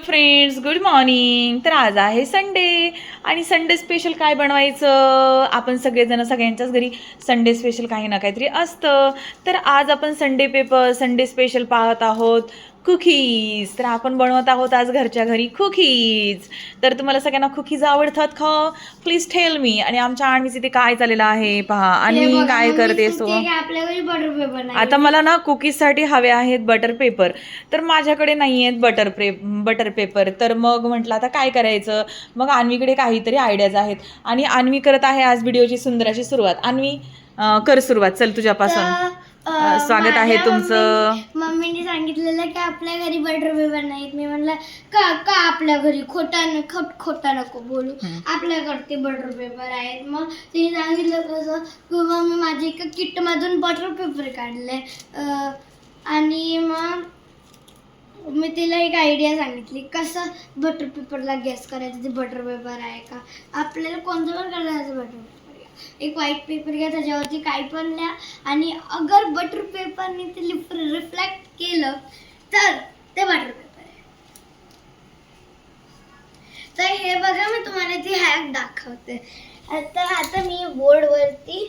Hello friends good morning तर आज आहे संडे आणि संडे स्पेशल काय बनवायचं? आपण सगळेजण सगळ्यांच्याच घरी संडे स्पेशल काही ना काहीतरी असतं. तर आज आपण संडे पेपर संडे स्पेशल पाहत आहोत. कुकीज. तर आपण बनवत आहोत आज घरच्या घरी कुकीज. तर तुम्हाला सगळ्यांना कुकीज आवडतात का? प्लीज टेल मी आणि आमच्या आणवीच इथे काय चाललेलं आहे? पहा आणि मी काय करते सो आता मला ना कुकीजसाठी हवे आहेत बटर पेपर तर माझ्याकडे नाही आहेत बटर पे बटर पेपर तर मग म्हटलं आता काय करायचं? मग अन्वीकडे काहीतरी आयडियाज आहेत. आणि अन्वी करत आहे आज व्हिडिओची सुंदर अशी सुरुवात. अं, कर सुरुवात. चल तुझ्यापासून. अं, स्वागत आहे माझ्या तुमचं. मम्मी- मम्मीने सांगितलेलं की आपल्या घरी बटर पेपर नाहीत. मी म्हणलं का का आपल्या घरी? खोटा न खोट खोटा नको बोलू. आपल्याकडे बटर पेपर आहेत. मग तिने सांगितलं कसं की मग मी माझ्या एका किट मधून बटर पेपर काढले. अं, आणि मग मी तिला एक आयडिया सांगितली. कसं बटर पेपरला गॅस करायचं? ते बटर पेपर आहे का? आपल्याला कोणतं पण करायचं बटर एक व्हाईट पेपर घ्या त्याच्यावरती काय पण लिहा. आणि अगर बटर पेपरने ते रिफ्लेक्ट केलं तर ते बटर पेपर आहे. तर हे बघा मी तुम्हाला ती हॅक दाखवते. आता आता मी बोर्डवरती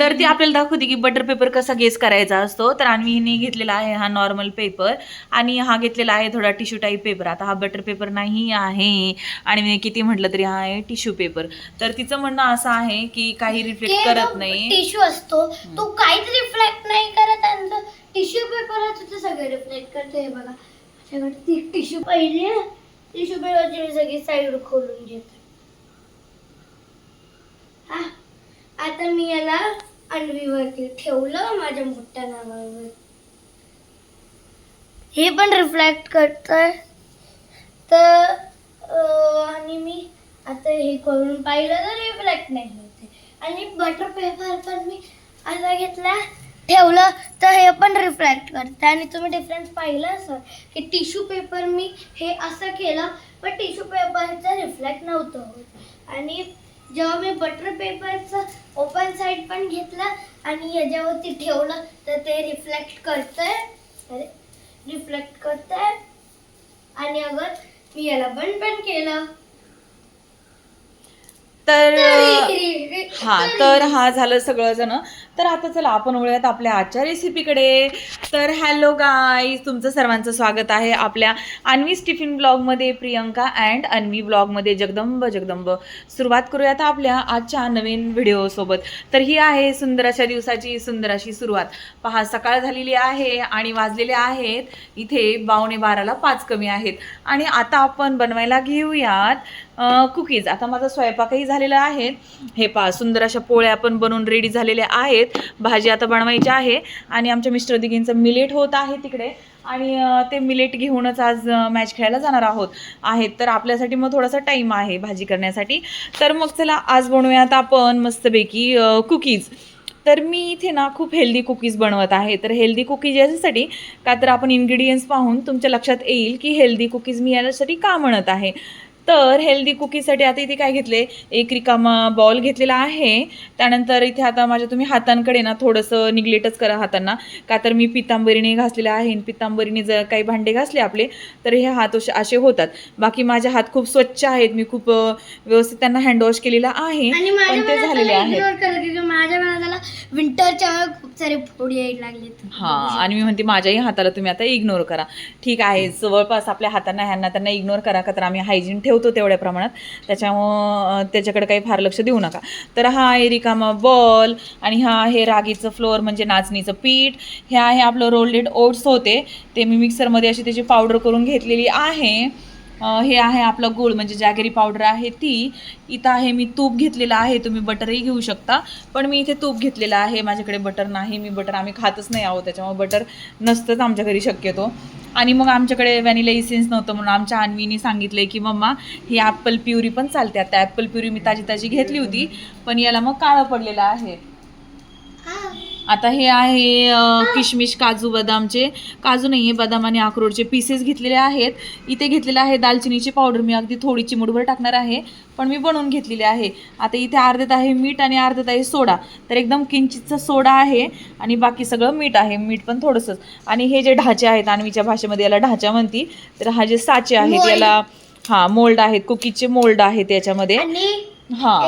तर ती आपल्याला दाखवते की बटर पेपर कसा गेस करायचा असतो. तर अन्वीने घेतलेला आहे हा नॉर्मल पेपर आणि हा घेतलेला आहे थोडा टिश्यू टाईप पेपर आता हा बटर पेपर नाही आहे. आणि मी किती म्हटलं तरी हा आहे टिश्यू पेपर तर तिचं म्हणणं असं आहे की काही रिफ्लेक्ट करत नाही. टिश्यू असतो तो काहीच रिफ्लेक्ट नाही करत आणि तो टिश्यू पेपर असतो ते सगळे रिफ्लेक्ट करते हे बघा. टिश्यू पहिली टिश्यू पेपरची मी सगळी साईड खोलून घेते. आता मी याला अणवीवरती ठेवलं माझ्या मोठ्या नावावर. हे पण रिफ्लेक्ट करतंय. तर आणि मी आता हे करून पाहिलं तर रिफ्लेक्ट नाही होते. आणि बटर पेपर पण मी आता घेतला ठेवलं तर हे पण रिफ्लेक्ट करते आणि तुम्ही डिफरन्स पाहिला असं की टिश्यू पेपर मी हे असं केलं पण टिश्यू पेपरचं रिफ्लेक्ट नव्हतं होत. आणि जेव्हा मी बटर पेपरचं ओपन साईड पण घेतलं आणि याच्यावरती ठेवलं तर ते रिफ्लेक्ट करतंय. अरे रिफ्लेक्ट करतंय. आणि अगर मी याला बंद पण केलं तरी- हा तर हा झालं सगळं जण. तर आता चला आपण वळूयात आपल्या आजच्या रेसिपीकडे तर हॅलो गाईज तुमचं सर्वांचं स्वागत आहे आपल्या अन्वीस टिफिन ब्लॉगमध्ये प्रियंका अँड अन्वी ब्लॉगमध्ये जगदंब जगदंब. सुरुवात करूयात आपल्या आजच्या नवीन व्हिडिओसोबत तर ही आहे सुंदर अशा दिवसाची सुंदर अशी सुरुवात. पहा सकाळ झालेली आहे आणि वाजलेले आहेत. इथे बावणे बाराला पाच कमी आहेत. आणि आता आपण बनवायला घेऊयात कुकीज आता माझा स्वयंपाकही झालेला आहे. हे पहा सुंदर अशा पोळ्या पण बनवून रेडी झालेल्या आहेत. भाजी आता बनवायची आहे आणि आमच्या मिस्टर दिघींचं मिलेट होत आहे तिकडे. आणि ते मिलेट घेऊनच आज मॅच खेळायला जाणार आहोत. आहेत. तर आपल्यासाठी मग थोडासा टाईम आहे भाजी करण्यासाठी. तर मग चला आज बनवूयात आपण मस्तपैकी कुकीज तर मी इथे ना खूप हेल्दी कुकीज बनवत आहे. तर हेल्दी कुकीज याच्यासाठी का तर आपण इन्ग्रेडियंट्स पाहून तुमच्या लक्षात येईल की हेल्दी कुकीज मी याच्यासाठी का म्हणत आहे. तर हेल्दी कुकीजसाठी आता इथे काय घेतले एक रिकामा बॉल घेतलेला आहे. त्यानंतर इथे आता माझ्या तुम्ही हातांकडे ना थोडंसं निग्लेटच करा हातांना. का तर मी पितांबरीने घासलेले आहे पितांबरीने जर काही भांडे घासले आपले तर हे हात असे- असे होतात. बाकी माझे हात खूप स्वच्छ आहेत. मी खूप व्यवस्थित त्यांना हँडवॉश केलेला आहे. पण ते झालेले आहेत. माझ्या मनाला विंटरच्या वेळेला खूप सारे फोडी यायला लागलेत. हां आणि मी म्हणते माझ्याही हाताला तुम्ही आता इग्नोर करा. ठीक आहे जवळपास आपल्या हातांना ह्यांना त्यांना इग्नोर करा का तर आम्ही हायजीन ठेवतो तेवढ्या प्रमाणात. त्याच्यामुळं त्याच्याकडे काही फार लक्ष देऊ नका. तर हा आहे रिकामा बॉल आणि हा आहे रागीचं फ्लोअर म्हणजे नाचणीचं पीठ. हे आहे आपलं रोल्डेड ओट्स होते. ते मी मिक्सरमध्ये अशी त्याची पावडर करून घेतलेली आहे. हे आहे आपलं गूळ म्हणजे जॅगरी पावडर आहे ती. इथं आहे मी तूप घेतलेलं आहे तुम्ही बटरही घेऊ शकता. पण मी इथे तूप घेतलेलं आहे माझ्याकडे बटर नाही मी बटर आम्ही खातच नाही आहोत त्याच्यामुळे बटर नसतंच आमच्या घरी शक्यतो. आणि मग आमच्याकडे व्हॅनिला इसेन्स नव्हतं म्हणून आमच्या अन्वीने सांगितलं की मम्मा ही ॲपल प्युरी पण चालते. आता ॲपल प्युरी मी ताजी ताजी घेतली होती पण याला मग काळं पडलेलं आहे. आता हे आहे किशमिश काजू बदामचे. काजू नाही आहे बदाम आणि अक्रोडचे पीसेस घेतलेले आहेत. इथे घेतलेलं आहे दालचिनीची पावडर मी अगदी थोडी चिमूटभर टाकणार आहे पण मी बनवून घेतलेली आहे. आता इथे अर्ध्यात आहे मीठ आणि अर्ध्यात आहे सोडा. तर एकदम किंचितचा सोडा आहे आणि बाकी सगळं मीठ आहे. मीठ पण थोडंसंच. आणि हे जे ढाचे आहेत अन्वीच्या भाषेमध्ये याला ढाचा म्हणती. तर हा जे साचे आहेत. याला हा मोल्ड आहेत. कुकीजचे मोल्ड आहेत याच्यामध्ये. हा.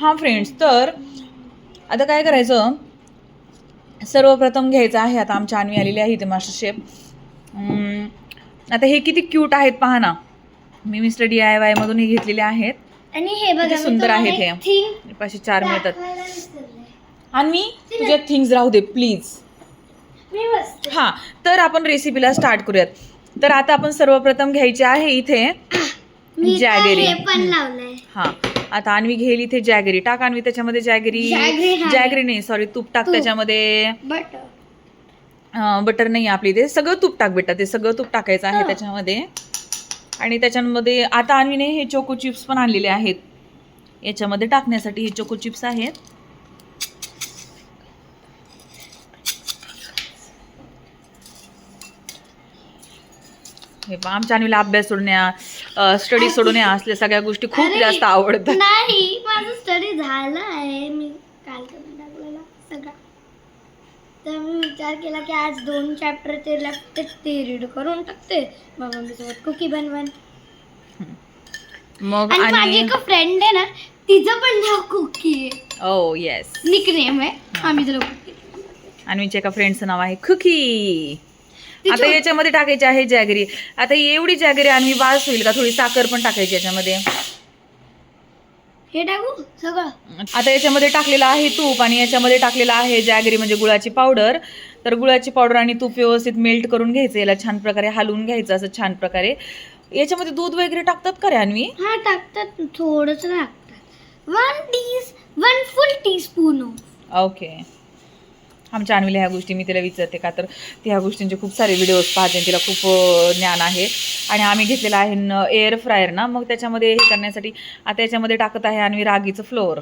हा फ्रेंड्स तर आता काय करायचं? सर्वप्रथम घ्यायचं आहे आता आमच्या आणवी आलेली आहे इथे मास्टर शेफ आता हे किती क्यूट आहेत पहा ना. मी मिस्टर डी आय वाय मधून हे घेतलेले आहेत. आणि हे बघा सुंदर आहेत हे. पाचशे चार मिळतात. आणि तुझ्या थिंग्स राहू दे प्लीज हां तर आपण रेसिपीला स्टार्ट करूयात. तर आता आपण सर्वप्रथम घ्यायचे आहे इथे. मी जॅगरी. हे पण लावलंय. हां आता अन्वी घेईल इथे जॅगरी. टाक अन्वी त्याच्यामध्ये जॅगरी. जॅगरी नाही. सॉरी तूप टाक तूप. त्याच्यामध्ये. बट अं, बटर नाही आपली ते. सगळं तूप टाक बेटा ते सगळं तूप टाकायचं आहे हा. त्याच्यामध्ये. आणि त्याच्यामध्ये आता आणवीने हे चोको चिप्स पण आणलेले आहेत. याच्यामध्ये टाकण्यासाठी हे चोको चिप्स आहेत. हे आमच्या आणवीला अभ्यास सोडण्या स्टडी सोडण्या असल्या सगळ्या गोष्टी खूप जास्त आवडतात. नाही माझं स्टडी झालं आहे. मी काल करून टाकलेला सगळा. तर मी विचार केला की आज दोन चॅप्टर ते लेफ्ट ते रीड करून टाकते. मग मी सोबत कुकी बनवन. मग आणि माझी आणि एक फ्रेंड आहे ना तिचं पण नाव कुकी आहे. ओ येस निकनेम आहे. आम्ही तुला कुकी अन्वीच्या एका फ्रेंडचं नाव आहे खुकी आता याच्यामध्ये टाकायची आहे जॅगरी. आता एवढी जॅगरी आणि बास होईल का? थोडी साखर पण टाकायची याच्यामध्ये. हे टाकू? सगळं? आता याच्यामध्ये टाकलेलं आहे तूप आणि याच्यामध्ये टाकलेलं आहे जॅगरी म्हणजे गुळाची पावडर. तर गुळाची पावडर आणि तूप व्यवस्थित मेल्ट करून घ्यायचं याला छान प्रकारे हलवून घ्यायचं असं छान प्रकारे. याच्यामध्ये दूध वगैरे टाकतात का रे अन्वी हा टाकतात. थोडंच टाकतात. One tea one full teaspoon okay आमच्या अन्वीला ह्या गोष्टी मी तिला विचारते का तर ती ह्या गोष्टींचे खूप सारे व्हिडिओज पाहते तिला खूप ज्ञान आहे. आणि आम्ही घेतलेलं आहे एअर फ्रायर ना. मग त्याच्यामध्ये हे करण्यासाठी आता याच्यामध्ये टाकत आहे अन्वी रागीचं फ्लोअर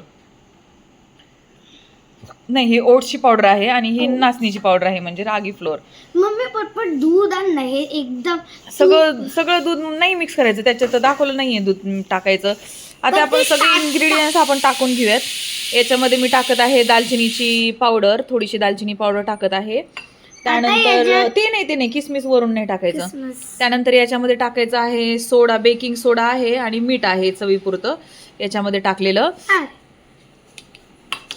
नाही ही ओट्सची पावडर आहे आणि ही नाचणीची पावडर आहे म्हणजे रागी फ्लोअर मम्मी पटपट दूध आण ना हे एकदम सगळं सगळं दूध नाही मिक्स करायचं. त्याच्यात दाखवलं नाहीये दूध टाकायचं. आता आपण सगळे इन्ग्रेडियंट्स आपण टाकून घेऊयात. याच्यामध्ये मी टाकत आहे दालचिनीची पावडर थोडीशी दालचिनी पावडर टाकत आहे. त्यानंतर याच्यात- ते नाही ते नाही किसमिस वरून नाही टाकायचं. Christmas. त्यानंतर याच्यामध्ये टाकायचं आहे सोडा बेकिंग सोडा आहे आणि मीठ आहे चवीपुरतं. याच्यामध्ये टाकलेलं.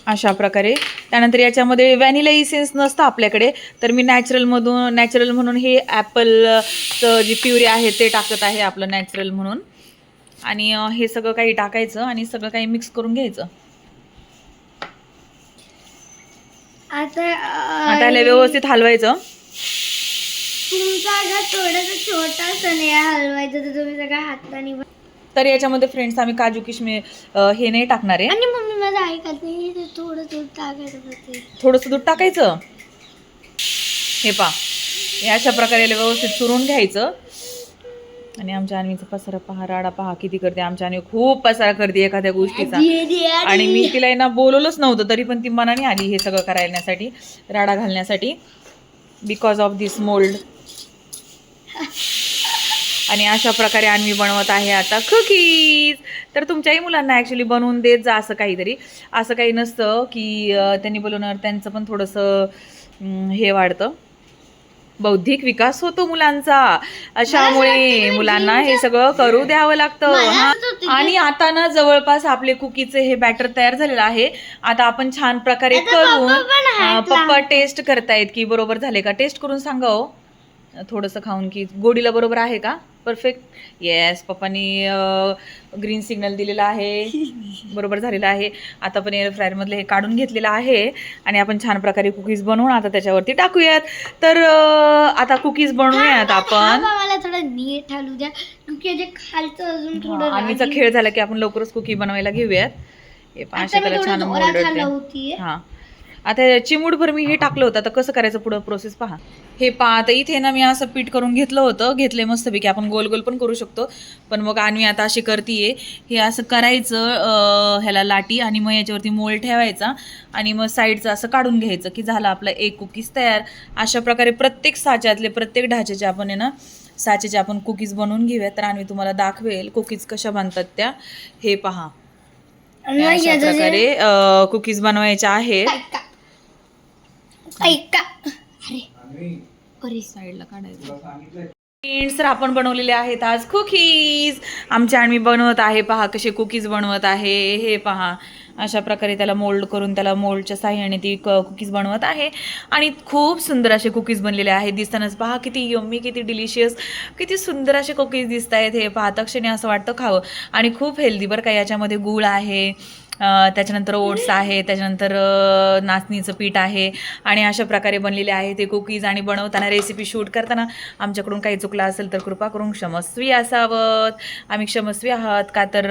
अशा प्रकारे. त्यानंतर याच्यामध्ये व्हॅनिला इसेन्स नसतं आपल्याकडे. तर मी नॅचरलमधून नॅचरल म्हणून हे ॲपलचं जी प्युरी आहे ते टाकत आहे आपलं नॅचरल म्हणून. आणि अं, हे सगळं काही टाकायचं आणि सगळं काही मिक्स करून घ्यायचं. आता आता याला व्यवस्थित हलवायचं तुमचा घर थोडस छोटा सण आहे हलवायचं तर तुम्ही सगळ्या हाताने बन- तर याच्यामध्ये फ्रेंड्स आम्ही काजू किशमी अं, हे नाही टाकणार आहे. आणि मम्मी माझं ऐकत नाही ते थोडं दूध टाकायचं होते. थोडंसं दूध टाकायचं? हे पा हे अशा प्रकारे याला व्यवस्थित चुरून घ्यायचं. आणि आमच्या आणवीचा पसारा पहा राडा पहा किती करते. आमच्या आणि खूप पसारा करते एखाद्या गोष्टीचा. आणि मी तिला आहे ना बोलवलंच नव्हतं तरी पण ती मनाने आली हे सगळं करायण्यासाठी राडा घालण्यासाठी. बिकॉज ऑफ दिस मोल्ड आणि अशा प्रकारे आणवी बनवत आहे आता कुकीज तर तुमच्याही मुलांना ॲक्च्युली बनवून देत जा असं काहीतरी. असं काही नसतं की त्यांनी बोलवणार त्यांचं पण थोडंसं हे वाढतं. बौद्धिक विकास होतो मुलांचा. अशामुळे मुलांना हे सगळं करू द्यावं लागतं. हा. आणि आता ना जवळपास आपले कुकीचे हे बॅटर तयार झालेलं आहे. आता आपण छान प्रकारे करून पप्पा टेस्ट करतायत. की बरोबर झाले का? टेस्ट करून सांगा हो. थोडंसं खाऊन की गोडीला बरोबर आहे का? परफेक्ट येस पप्पानी ग्रीन सिग्नल दिलेला आहे. बरोबर झालेलं आहे. आता पण एअर फ्रायरमधलं हे काढून घेतलेलं आहे आणि आपण छान प्रकारे कुकीज बनवून आता त्याच्यावरती टाकूयात. तर आता कुकीज बनवूयात आपण. मला थोडं नीट हलू द्या. जे खालचं अजून थोडं राहील. खेळ झाला की आपण लवकरच कुकी बनवायला घेऊयात. हे पाचशे त्याला छान हां. आता चिमूडभर मी हे टाकलं होतं. आता कसं करायचं पुढं प्रोसेस पहा. हे पहा आता इथे ना मी असं पीठ करून घेतलं होतं. घेतले मस्तपैकी आपण गोल गोल पण करू शकतो. पण मग आणि आता अशी करतीये. हे असं करायचं ह्याला लाटी आणि मग याच्यावरती मोल ठेवायचा. आणि मग साईडचं असं काढून घ्यायचं की झालं आपला एक कुकीज तयार. अशा प्रकारे प्रत्येक साच्यातले प्रत्येक ढाच्याचे आपण आहे ना साच्याचे आपण कुकीज बनवून घेऊया तर आणि तुम्हाला दाखवेल कुकीज कशा बनतात त्या. हे पहा. अशा प्रकारे कुकीज बनवायच्या आहेत. ऐका. अरे अरे साईडला काढायचं. फ्रेंड्स तर आपण बनवलेले आहेत आज कुकीज आमच्या आणि मी बनवत आहे पहा कसे कुकीज बनवत आहे. हे पहा अशा प्रकारे त्याला मोल्ड करून त्याला मोल्डच्या साह्याने ती कुकीज बनवत आहे. आणि खूप सुंदर असे कुकीज बनलेले आहेत. दिसतानाच पहा किती यम्मी किती डिलिशियस किती सुंदर असे कुकीज दिसत आहेत हे पाहता क्षणी असं वाटतं खावं. आणि खूप हेल्दी बरं का याच्यामध्ये गूळ आहे. त्याच्यानंतर ओट्स आहे त्याच्यानंतर नाचणीचं पीठ आहे आणि अशा प्रकारे बनलेले आहे ते कुकीज आणि बनवताना रेसिपी शूट करताना आमच्याकडून काही चुकलं असेल तर कृपा करून क्षमस्वी असावं आम्ही क्षमस्वी आहात का तर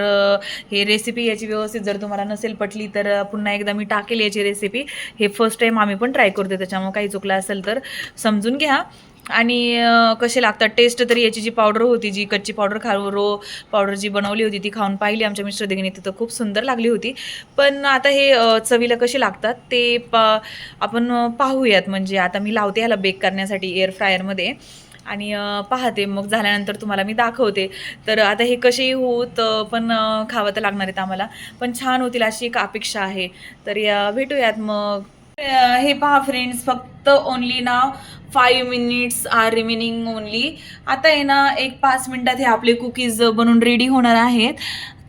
हे रेसिपी याची व्यवस्थित जर तुम्हाला नसेल पटली तर पुन्हा एकदा मी टाकेल याची रेसिपी हे फर्स्ट टाईम आम्ही पण ट्राय करतो त्याच्यामुळे काही चुकलं असेल तर समजून घ्या. आणि कसे लागतात? टेस्ट तरी याची जी पावडर होती जी कच्ची पावडर खा रो पावडर जी बनवली होती ती खाऊन पाहिली आमच्या मिस्टर दिगीने तिथं खूप सुंदर लागली होती. पण आता हे चवीला कसे लागतात ते पा आपण पाहूयात. म्हणजे आता मी लावते ह्याला बेक करण्यासाठी एअर फ्रायरमध्ये आणि पाहते. मग झाल्यानंतर तुम्हाला मी दाखवते. तर आता हे कसेही होत पण खावं तर लागणार आहेत आम्हाला. पण छान होतील अशी एक अपेक्षा आहे. तर या भेटूयात मग. हे पहा फ्रेंड्स फक्त only now five minutes are remaining only आता आहे ना एक पाच मिनिटात हे आपले कुकीज बनून रेडी होणार आहेत.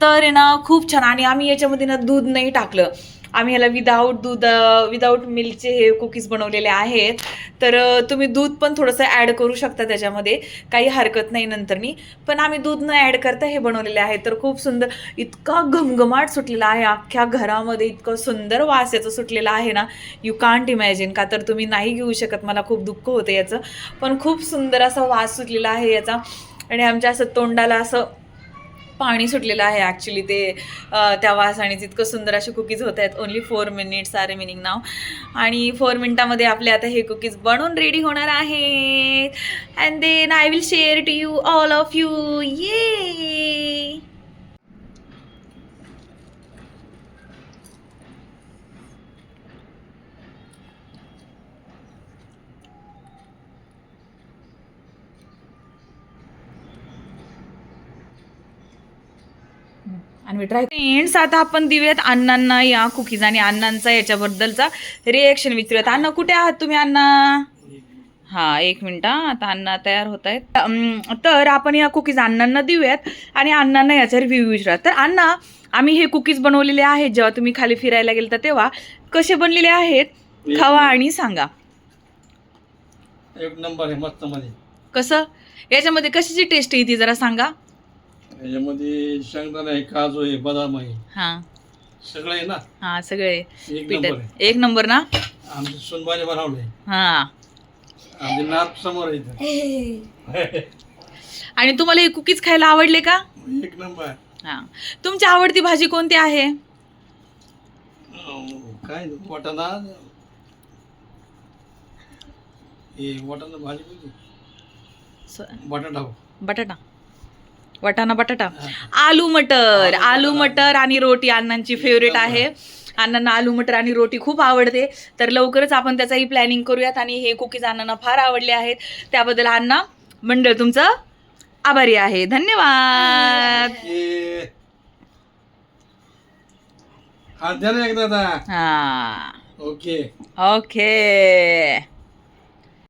तर आहे ना खूप छान. आणि आम्ही याच्यामध्ये ना दूध नाही टाकलं. आम्ही ह्याला विदाऊट दूध विदाऊट मिल्कचे हे कुकीज बनवलेले आहेत. तर तुम्ही दूध पण थोडंसं ॲड करू शकता त्याच्यामध्ये. काही हरकत नाही नंतरनी पण आम्ही दूध न ॲड करता हे बनवलेले आहे. तर खूप सुंदर इतका घमघमाट सुटलेला आहे. अख्ख्या घरामध्ये इतकं सुंदर वास याचं सुटलेला आहे ना. यू कांट इमॅजिन का तर तुम्ही नाही घेऊ शकत. मला खूप दुःख होतं याचं. पण खूप सुंदर असा वास सुटलेला आहे याचा. आणि आमच्या असं तोंडाला असं पाणी सुटलेलं आहे ॲक्च्युली ते त्या वासाने इतकं सुंदर असे कुकीज होत आहेत only four minutes are meaning नाव आणि फोर मिनिटामध्ये आपले आता हे कुकीज बनवून रेडी होणार आहेत. And then I will share to you all of you ये आणि ट्राय फ्रेंड्स आता आपण देऊयात अण्णांना या कुकीज आणि अण्णांचा याच्याबद्दलचा रिएक्शन विचारूयात. अण्णा कुठे आहात तुम्ही अण्णा? हा एक मिनिट. आता अण्णा तयार होत आहेत. तर आपण या कुकीज अण्णांना देऊयात आणि अण्णांना याचा रिव्ह्यू विचारूयात. तर अण्णा आम्ही हे कुकीज बनवलेले आहेत. जेव्हा तुम्ही खाली फिरायला गेलता तेव्हा कसे बनलेले आहेत? खावा आणि सांगा. एक नंबर आहे मस्त मध्ये. कसं? याच्यामध्ये कशाची टेस्ट येते जरा सांगा. याच्यामध्ये शेंगदाणा आहे काजू आहे बदाम आहे. हां. सगळं आहे ना? हां सगळे एक नंबर आहेत. एक नंबर ना? आहे आमचे सोनबाने बनवले. हां. आमचे नाथ समोर आहे इथं. आणि तुम्हाला हे कुकीज खायला आवडले का? एक नंबर हां. तुमची आवडती भाजी कोणती आहे? अं, काय वाटाणा? हे वाटाणा भाजी कोणती? स- बटाटा बटाटा. वाटाणा बटाटा? आलू मटर. आलू मटर आणि रोटी अण्णांची फेवरेट आहे. अण्णांना आलू मटर आणि रोटी खूप आवडते. तर लवकरच आपण त्याचाही प्लॅनिंग करूयात आणि हे कुकीज अण्णांना फार आवडले आहेत. त्याबद्दल अण्णा मंडळ तुमचं आभारी आहे. धन्यवाद. हे. Okay okay